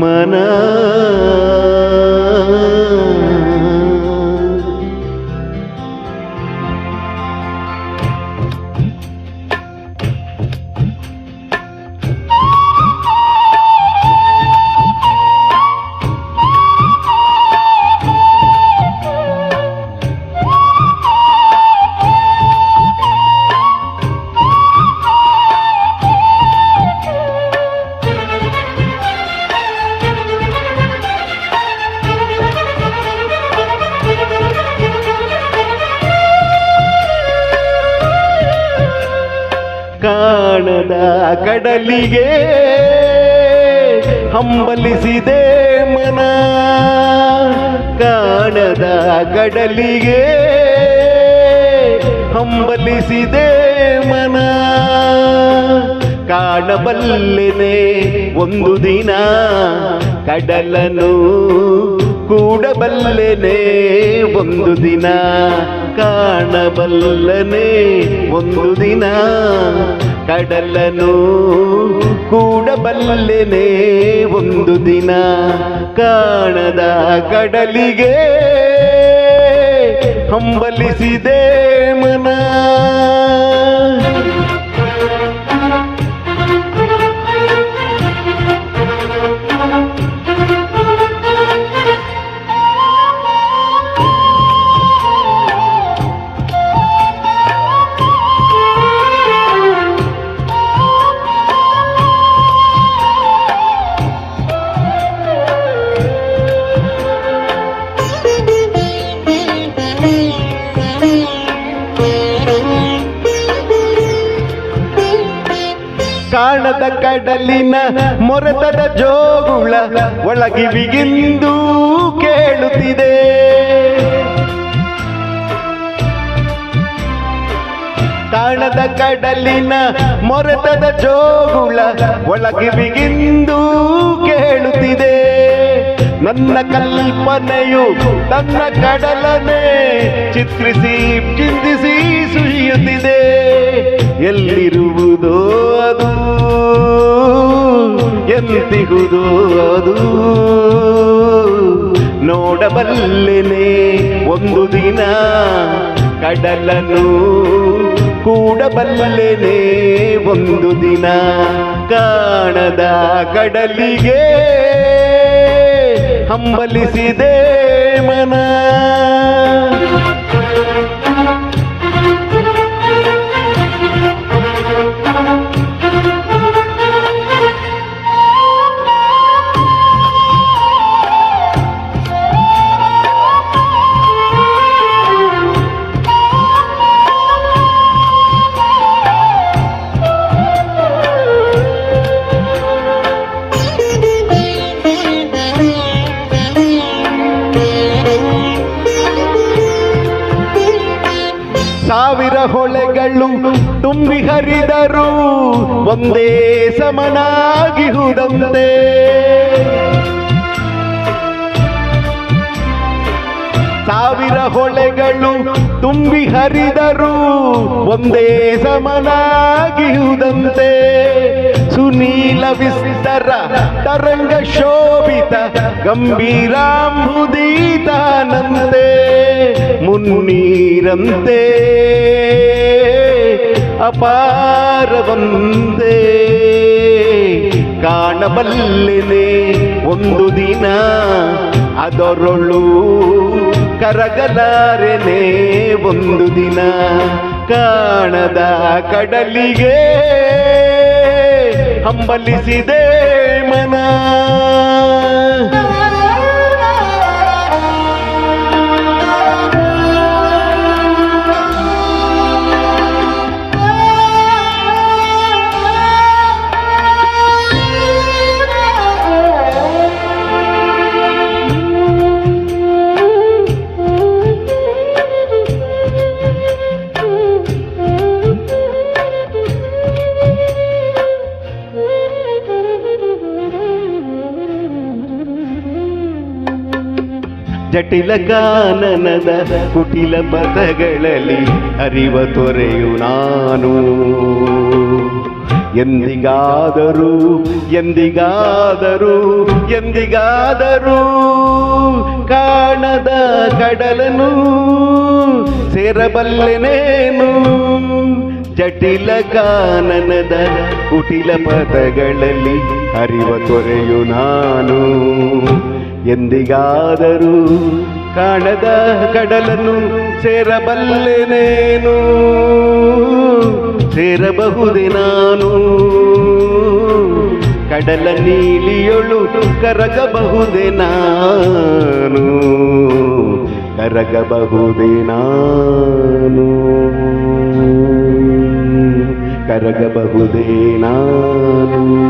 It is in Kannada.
ಮನ ಕಾಣದ ಕಡಲಿಗೆ ಹಂಬಲಿಸಿದೆ ಮನ. ಕಾಣದ ಕಡಲಿಗೆ ಹಂಬಲಿಸಿದೆ ಮನ. ಕಾಣಬಲ್ಲೆನೆ ಒಂದು ದಿನ ಕಡಲನು ಕೂಡಬಲ್ಲೆನೆ ಒಂದು ದಿನ. ಕಾಣಬಲ್ಲನೆ ಒಂದು ದಿನ ಕಡಲನು ಕೂಡಬಲ್ಲನೆ ಒಂದು ದಿನ ಕಾಣದ ಕಡಲಿಗೆ ಹಂಬಲಿಸಿದೆ ಮನ ಕಾಣದ ಕಡಲಿನ ಮೊರೆತದ ಜೋಗುಳ ಒಳಗಿವಿಗಿಂದು ಕೇಳುತ್ತಿದೆ. ಕಾಣದ ಕಡಲಿನ ಮೊರೆತದ ಜೋಗುಳ ಒಳಗಿವಿಗಿಂದು ಕೇಳುತ್ತಿದೆ. ನನ್ನ ಕಲ್ಪನೆಯು ತನ್ನ ಕಡಲನೆ ಚಿತ್ರಿಸಿ ಚಿಂತಿಸಿ ಸುರಿಯುತ್ತಿದೆ. ಎಲ್ಲಿರುವುದೋ ಅದು, ಎಂತಿಗುವುದೋ ಅದು. ನೋಡಬಲ್ಲೆನೆ ಒಂದು ದಿನ ಕಡಲನು ಕೂಡಬಲ್ಲೆನೆ ಒಂದು ದಿನ ಕಾಣದ ಕಡಲಿಗೆ ಹಂಬಲಿಸಿದೆ ಮನ. ತುಂಬಿ ಹರಿದರು ಒಂದೇ ಸಮನಾಗಿ ಸಮನಾಗಿಹುದಂತೆ ಸಾವಿರ ಹೊಳೆಗಳು ತುಂಬಿ ಹರಿದರು ಒಂದೇ ಸಮನಾಗಿಹುದಂತೆ ಸುನೀಲ ವಿಸ್ತರ ತರಂಗ ಶೋಭಿತ ಗಂಭೀರಾಂಬುದೀತಾನಂತೆ ಮುನ್ನೀರಂತೆ. ಅಪಾರವಂತೆ ಕಾಣಬಲ್ಲಿದೆ ಒಂದು ದಿನ ಅದರೊಳು ಕರಗಲಾರೆನೆ ಒಂದು ದಿನ. ಕಾಣದ ಕಡಲಿಗೆ ಹಂಬಲಿಸಿದೆ ಮನ. ಜಟಿಲ ಕಾನನದ ಕುಟಿಲ ಪದಗಳಲ್ಲಿ ಅರಿವ ತೊರೆಯು ನಾನು. ಎಂದಿಗಾದರೂ ಎಂದಿಗಾದರೂ ಎಂದಿಗಾದರೂ ಕಾಣದ ಕಡಲನು ಸೇರಬಲ್ಲೆನೇನು ಜಟಿಲ ಕಾನನದ ಕುಟಿಲ ಪದಗಳಲ್ಲಿ ಅರಿವ ತೊರೆಯು ನಾನು. ಎಂದಿಗಾದರೂ ಕಾಣದ ಕಡಲನ್ನು ಸೇರಬಲ್ಲೆನೇನು ಸೇರಬಹುದೇ ನಾನು? ಕಡಲ ನೀಲಿಯೊಳು ಕರಗಬಹುದೇ ನಾನು? ಕರಗಬಹುದೇ ನಾನು? ಕರಗಬಹುದೇ ನಾನು?